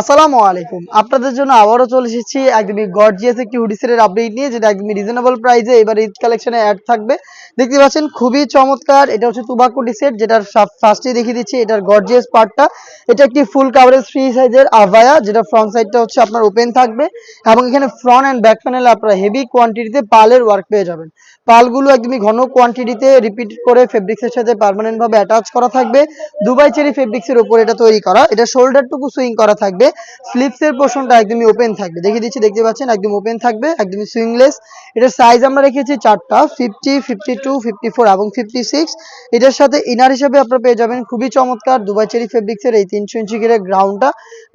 আসসালামু আলাইকুম। আপনাদের জন্য আবারও চলে এসেছি একদমই গর্জিয়াস একটি হুডিসের আপডেট নিয়ে, যেটা একদমই রিজনেবল প্রাইসে এবার ঈদ কালেকশনে অ্যাড থাকবে। দেখতে পাচ্ছেন খুবই চমৎকার, এটা হচ্ছে তুবাকুটি সেট যেটার ফার্স্টে দেখিয়ে দিচ্ছি, এটার গর্জিয়াস পার্টটা এটা একটি ফুল কাভারেজ ফ্রি সাইজের আভায়া যেটা ফ্রন্ট সাইডটা হচ্ছে আপনার ওপেন থাকবে। এবং এখানে ফ্রন্ট অ্যান্ড ব্যাক প্যানেলে আপনারা হেভি কোয়ান্টিটিতে পালের ওয়ার্ক পেয়ে যাবেন। পালগুলো একদমই ঘন কোয়ান্টিটিতে রিপিট করে ফেব্রিক্সের সাথে পার্মানেন্ট ভাবে অ্যাটাচ করা থাকবে। দুবাই চেরি ফেব্রিক্সের উপর এটা তৈরি করা। এটা শোল্ডারটুকু সুইং করা থাকবে। স্লিপস এর পোর্শনটা একদমই ওপেন থাকবে। দেখিয়ে দিচ্ছি, দেখতে পাচ্ছেন? একদম ওপেন থাকবে, একদমই সুইংলেস এটার সাইজ আমরা রেখেছি চারটা fifty fifty two fifty four এবং ফিফটি সিক্স এটার সাথে ইনার হিসেবে আপনারা পেয়ে যাবেন, খুবই চমৎকার দুবাই চেরি ফেব্রিক্সের এই তিনশো ইঞ্চি ঘেরের গ্রাউন্ডটা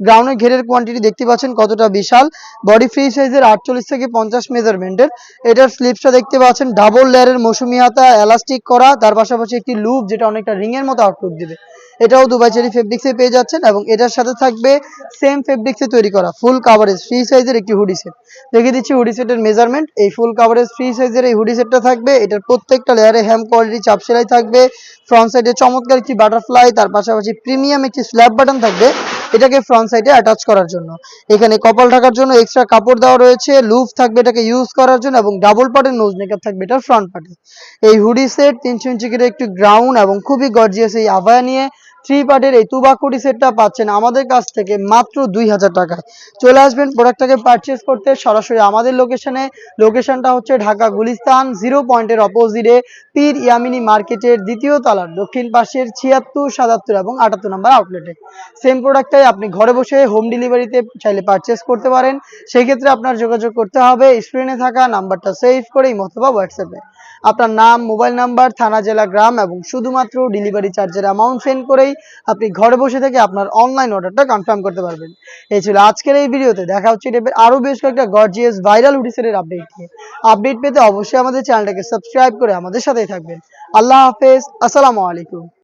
গ্রাউন্ডের ঘেরের কোয়ান্টিটি দেখতে পাচ্ছেন কতটা বিশাল। বডি ফ্রি সাইজের আটচল্লিশ থেকে পঞ্চাশ মেজারমেন্টের এটার স্লিপসটা দেখতে পাচ্ছেন ডাবল লেয়ারের মৌসুমি হাতা এলাস্টিক করা, তার পাশাপাশি একটি লুপ যেটা অনেকটা রিং এর মতো আউটলুক দিবে। এটাও দুবাই চেরি ফেব্রিক্সে পেয়ে যাচ্ছেন এবং এটার সাথে থাকবে সেম ফেব্রিক্সে তৈরি করা ফুল কাভারেজ ফ্রি সাইজের একটি হুডি সেট দেখিয়ে দিচ্ছি হুডি সেটের মেজারমেন্ট এই ফুল কাভারেজ ফ্রি সাইজের এই হুডি সেটটা থাকবে। এটার প্রত্যেকটা লেয়ারে হ্যাম কোয়ালিটি চাপ সেলাই থাকবে। ফ্রন্ট সাইডে চমৎকার একটি বাটারফ্লাই তার পাশাপাশি প্রিমিয়াম একটি স্ল্যাব বাটন থাকবে, এটাকে ফ্রন্ট সাইডে অ্যাটাচ করার জন্য। এখানে কপাল ঢাকার জন্য এক্সট্রা কাপড় দেওয়া রয়েছে লুফ থাকবে এটাকে ইউজ করার জন্য এবং ডাবল পার্টের নোজ মেকআপ থাকবে এটার ফ্রন্ট পার্টে এই হুডি সেট তিনশো ইঞ্চি করে একটু গ্রাউন্ড এবং খুবই গর্জিয়াস এই আভায়া নিয়ে থ্রি পার্টের এই তুবাকুটি সেটটা পাচ্ছেন আমাদের কাছ থেকে মাত্র দুই হাজার টাকায়। চলে আসবেন প্রোডাক্টটাকে পারচেস করতে সরাসরি আমাদের লোকেশনে লোকেশনটা হচ্ছে ঢাকা গুলিস্তান জিরো পয়েন্টের অপোজিটে পীর ইয়ামিনী মার্কেটের দ্বিতীয় তলার দক্ষিণ পাশের ছিয়াত্তর, সাতাত্তর এবং আটাত্তর নাম্বার আউটলেটে সেম প্রোডাক্টটাই আপনি ঘরে বসে হোম ডেলিভারিতে চাইলে পারচেস করতে পারেন। সেই ক্ষেত্রে আপনার যোগাযোগ করতে হবে স্ক্রিনে থাকা নাম্বারটা সেভ করেই অথবা হোয়াটসঅ্যাপে আপনার নাম মোবাইল নাম্বার থানা, জেলা, গ্রাম এবং শুধুমাত্র ডেলিভারি চার্জের অ্যামাউন্ট সেন্ড করেই আপনি ঘরে বসে থেকে আপনার অনলাইন অর্ডারটা কনফার্ম করতে পারবেন। এই ছিল আজকের এই ভিডিওতে। দেখা হচ্ছে টাইপের আরও বেশ কয়েকটা গর্জিয়াস ভাইরাল উডিসেলের আপডেট নিয়ে। আপডেট পেতে অবশ্যই আমাদের চ্যানেলটাকে সাবস্ক্রাইব করে আমাদের সাথেই থাকবেন। আল্লাহ হাফেজ। আসসালামু আলাইকুম।